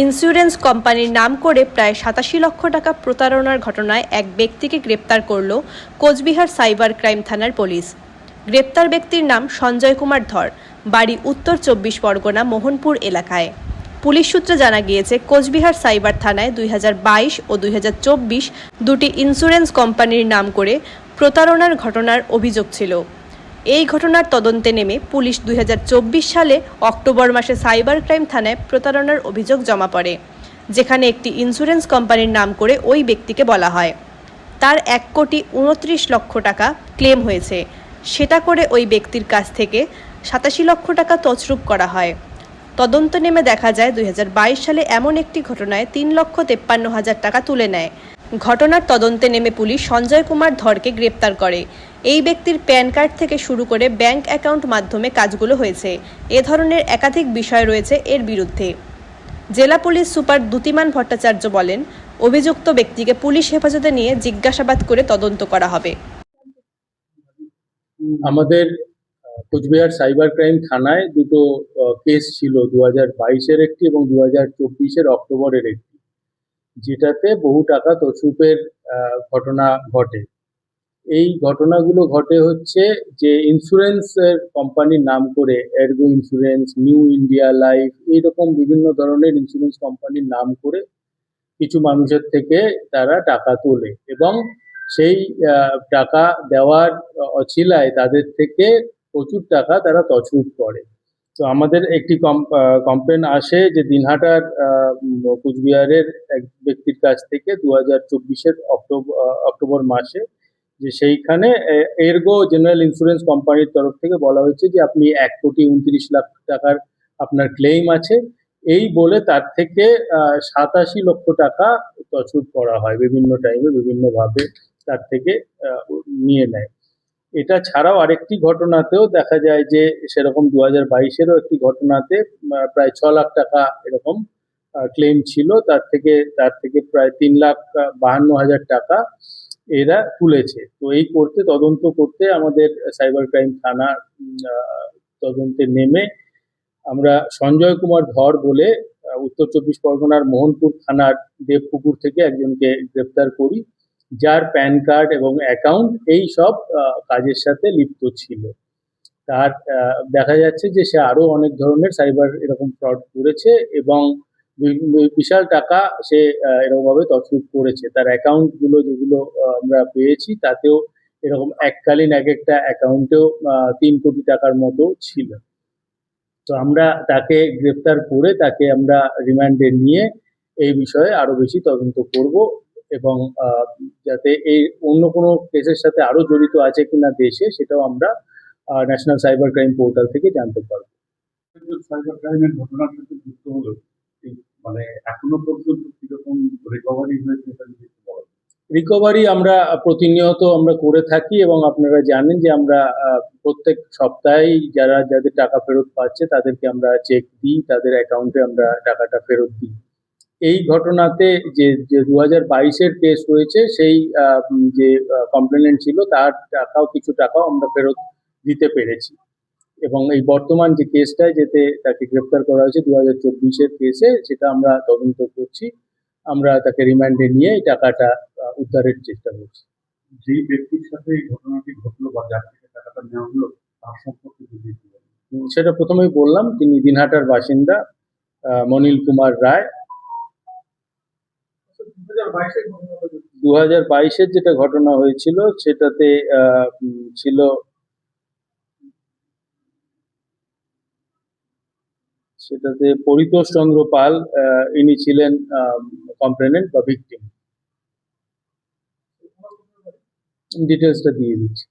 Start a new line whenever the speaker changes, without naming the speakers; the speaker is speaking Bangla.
ইন্স্যুরেন্স কোম্পানির নাম করে প্রায় সাতাশি লক্ষ টাকা প্রতারণার ঘটনায় এক ব্যক্তিকে গ্রেপ্তার করল কোচবিহার সাইবার ক্রাইম থানার পুলিশ। গ্রেপ্তার ব্যক্তির নাম সঞ্জয় কুমার ধর, বাড়ি উত্তর চব্বিশ পরগনা মোহনপুর এলাকায়। পুলিশ সূত্রে জানা গিয়েছে, কোচবিহার সাইবার থানায় দুই হাজার বাইশ ও দুই হাজার চব্বিশ দুটি ইন্স্যুরেন্স কোম্পানির নাম করে প্রতারণার ঘটনার অভিযোগ ছিল। এই ঘটনার তদন্তে নেমে পুলিশ দু হাজার চব্বিশ সালে অক্টোবর মাসে সাইবার ক্রাইম থানায় প্রতারণার অভিযোগ জমা পড়ে, যেখানে একটি ইন্স্যুরেন্স কোম্পানির নাম করে ওই ব্যক্তিকে বলা হয়। তার এক কোটি উনত্রিশ লক্ষ টাকা ক্লেম হয়েছে। সেটা করে ওই ব্যক্তির কাছ থেকে সাতাশি লক্ষ টাকা তছরূপ করা হয়। তদন্ত নেমে দেখা যায় দুই হাজার বাইশ সালে এমন একটি ঘটনায় তিন লক্ষ তেপ্পান্ন হাজার টাকা তুলে নেয়। ঘটনার তদন্তে নেমে পুলিশ সঞ্জয় কুমার ধরকে গ্রেপ্তার করে। এই ব্যক্তির প্যান কার্ড থেকে শুরু করে ব্যাংক অ্যাকাউন্ট মাধ্যমে কাজগুলো হয়েছে। এ ধরনের একাধিক বিষয় রয়েছে এর বিরুদ্ধে। জেলা পুলিশ সুপার দ্যুতিমান ভট্টাচার্য বলেন অভিযুক্ত ব্যক্তিকে পুলিশ হেফাজতে নিয়ে জিজ্ঞাসাবাদ করে তদন্ত করা হবে।
আমাদের কোচবিহার সাইবার ক্রাইম থানায় দুটো কেস ছিল দু হাজার বাইশের একটি এবং দু হাজার চব্বিশের অক্টোবরের একটি যেটাতে বহু টাকা আহ, ঘটনা ঘটে। এই ঘটনাগুলো ঘটে হচ্ছে যে ইন্স্যুরেন্স ইন্স্যুরেন্সের কোম্পানির নাম করে Ergo insurance New India life এইরকম বিভিন্ন ধরনের ইন্স্যুরেন্স কোম্পানির নাম করে কিছু মানুষের থেকে তারা টাকা তোলে এবং সেই টাকা দেওয়ার অছিলায় তাদের থেকে প্রচুর টাকা তারা তছরূপ করে। তো আমাদের একটি কমপ্লেন আসে যে দিনহাটার কুচবিহারের এক ব্যক্তির কাছ থেকে দু হাজার চব্বিশের অক্টোবর অক্টোবর মাসে যে সেইখানে এরগো জেনারেল ইন্স্যুরেন্স কোম্পানির তরফ থেকে বলা হয়েছে যে আপনি এক কোটি উনত্রিশ লাখ টাকার আপনার ক্লেম আছে। এই বলে তার থেকে সাতাশি লক্ষ টাকা তছরূপ করা হয় বিভিন্ন টাইমে বিভিন্নভাবে তার থেকে নিয়ে নেয়। এটা ছাড়াও আরেকটি ঘটনাতেও দেখা যায় যে সেরকম দু হাজার বাইশেরও একটি ঘটনাতে প্রায় ছ লাখ টাকা এরকম ক্লেম ছিল। তার থেকে তার থেকে প্রায় তিন লাখ বাহান্ন হাজার টাকা এরা তুলেছে। তো এই করতে তদন্ত করতে আমাদের সাইবার ক্রাইম থানা তদন্তে নেমে আমরা সঞ্জয় কুমার ধর বলে উত্তর চব্বিশ পরগনার মোহনপুর থানার দেবপুকুর থেকে একজনকে গ্রেপ্তার করি, যার প্যান কার্ড এবং অ্যাকাউন্ট এই সব কাজের সাথে লিপ্ত ছিল। তার দেখা যাচ্ছে যে সে আরও অনেক ধরনের সাইবার এরকম ফ্রড করেছে এবং বিশাল টাকা সে এরকমভাবে তছরূপ করেছে। তার অ্যাকাউন্টগুলো যেগুলো আমরা পেয়েছি, তাতেও এরকম এককালীন এক একটা অ্যাকাউন্টেও তিন কোটি টাকার মতো ছিল। তো আমরা তাকে গ্রেফতার করে তাকে আমরা রিমান্ডে নিয়ে এই বিষয়ে আরও বেশি তদন্ত করব এবং যাতে এই অন্য কোনো কেসের সাথে আরও জড়িত আছে কিনা দেশে, সেটাও আমরা ন্যাশনাল সাইবার ক্রাইম পোর্টাল থেকে জানতে পারব।
সাইবার ক্রাইমের ঘটনার সাথে যুক্ত হলো। মানে এখনও পর্যন্ত কীরকম রিকভারি হয়েছে।
রিকভারি আমরা প্রতিনিয়ত আমরা করে থাকি এবং আপনারা জানেন যে আমরা প্রত্যেক সপ্তাহেই যারা যাদের টাকা ফেরত পাচ্ছে তাদেরকে আমরা চেক দিই, তাদের অ্যাকাউন্টে আমরা টাকাটা ফেরত দিই এই ঘটনাতে যে যে দু হাজার বাইশের কেস রয়েছে সেই যে কমপ্লেনেন্ট ছিল তার টাকাও, কিছু টাকাও আমরা ফেরত দিতে পেরেছি এবং এই বর্তমান যে কেসটায় যেতে তাকে গ্রেপ্তার করা হয়েছে দু হাজার চব্বিশের কেসে সেটা আমরা তদন্ত করছি। আমরা তাকে রিমান্ডে নিয়ে এই টাকাটা উদ্ধারের চেষ্টা করছি।
যে ব্যক্তির সাথে এই ঘটনাটি ঘটলো বা যার থেকে টাকাটা নেওয়া হলো তার সম্পর্কে যদি
সেটা প্রথমেই বললাম তিনি দিনহাটার বাসিন্দা মনিল কুমার রায়। দু হাজার বাইশের যেটা ঘটনা হয়েছিল সেটাতে আহ, ছিল সেটাতে পরিতোষ চন্দ্র পাল ইনি ছিলেন কমপ্লেনেন্ট বা ভিকটিম ডিটেলসটা দিয়ে দিচ্ছি।